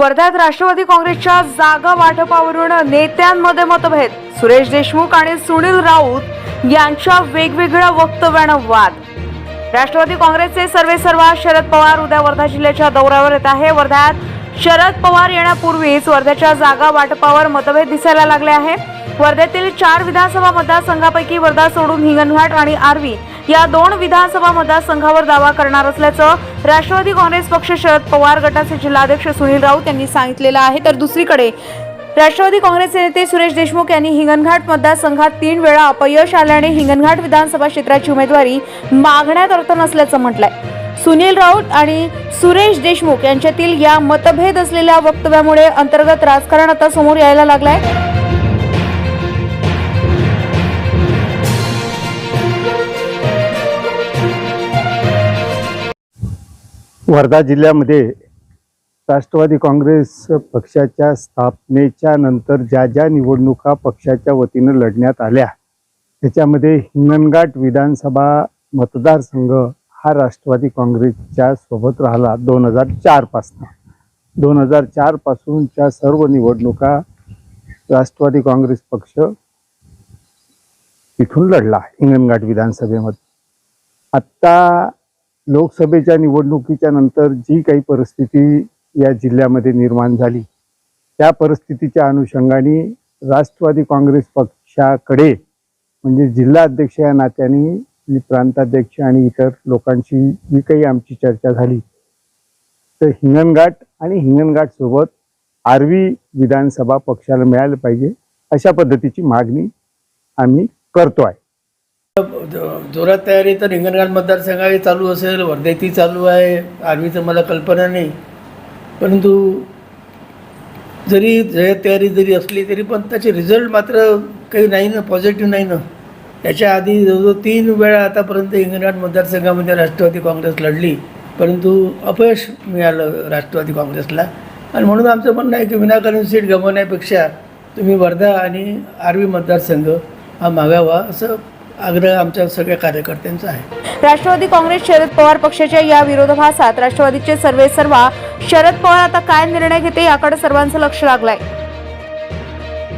वर्ध्यात राष्ट्रवादी काँग्रेसच्या जागा वाटपावरून नेत्यांमध्ये मतभेद. सुरेश देशमुख आणि सुनील राऊत यांच्या वेगवेगळ्या वक्तव्यानं वाद. राष्ट्रवादी काँग्रेसचे सर्वे सर्वा शरद पवार उद्या वर्धा जिल्ह्याच्या दौऱ्यावर येत आहे. वर्ध्यात शरद पवार येण्यापूर्वीच वर्ध्याच्या जागा वाटपावर मतभेद दिसायला लागले आहे वर्ध्यातील चार विधानसभा मतदारसंघापैकी वर्धा सोडून हिंगणघाट आणि आर्वी या दोन विधानसभा मतदारसंघावर दावा करणार असल्याचं राष्ट्रवादी काँग्रेस पक्ष शरद पवार गटाचे जिल्हाध्यक्ष सुनील राऊत यांनी सांगितलेलं आहे. तर दुसरीकडे राष्ट्रवादी काँग्रेसचे नेते सुरेश देशमुख यांनी हिंगणघाट मतदारसंघात तीन वेळा अपयश आल्याने हिंगणघाट विधानसभा क्षेत्राची उमेदवारी मागण्यात अर्थ नसल्याचं म्हटलंय. सुनील राऊत आणि सुरेश देशमुख यांच्यातील या मतभेद असलेल्या वक्तव्यामुळे अंतर्गत राजकारण आता समोर यायला लागलाय. वर्धा जिल्ह्यामध्ये राष्ट्रवादी काँग्रेस पक्षाच्या स्थापनेच्या नंतर ज्या ज्या निवडणुका पक्षाच्या वतीनं लढण्यात आल्या त्याच्यामध्ये हिंगणघाट विधानसभा मतदारसंघ हा राष्ट्रवादी काँग्रेसच्या सोबत राहिला दोन हजार चारपासनं दोन हजार चारपासूनच्या सर्व निवडणुका राष्ट्रवादी काँग्रेस पक्ष इथून लढला हिंगणघाट विधानसभेमध्ये. आत्ता लोकसभेच्या निवडणुकीच्या नंतर जी काही परिस्थिती या जिल्ह्यामध्ये निर्माण झाली त्या परिस्थितीच्या अनुषंगाने राष्ट्रवादी काँग्रेस पक्षाकडे म्हणजे जिल्हा अध्यक्ष या नात्याने प्रांताध्यक्ष आणि इतर लोकांशी जी काही आमची चर्चा झाली तर हिंगणघाट आणि हिंगणघाटसोबत आर्वी विधानसभा पक्षाला मिळालं पाहिजे अशा पद्धतीची मागणी आम्ही करतो आहे जोरात तयारी तर रिंगणघाट मतदारसंघाही चालू असेल वर्धेतही चालू आहे आर्मीचं मला कल्पना नाही. परंतु जरी जय तयारी जरी असली तरी पण त्याचे रिझल्ट मात्र काही नाही ना पॉझिटिव्ह नाही ना. याच्या आधी जवळजवळ तीन वेळा आतापर्यंत हिंगणघाट मतदारसंघामध्ये राष्ट्रवादी काँग्रेस लढली. परंतु अपयश मिळालं राष्ट्रवादी काँग्रेसला. आणि म्हणून आमचं म्हणणं आहे की विनाकारण सीट गमवण्यापेक्षा तुम्ही वर्धा आणि आर्वी मतदारसंघ हा मागावा असं आग्रह आमच्या सगळ्या कार्यकर्त्यांचा आहे. राष्ट्रवादी काँग्रेस शरद पवार पक्षाच्या या विरोधाभासात राष्ट्रवादीचे सर्वे सर्वा शरद पवार आता काय निर्णय घेते याकडे सर्वांचं लक्ष लागलंय.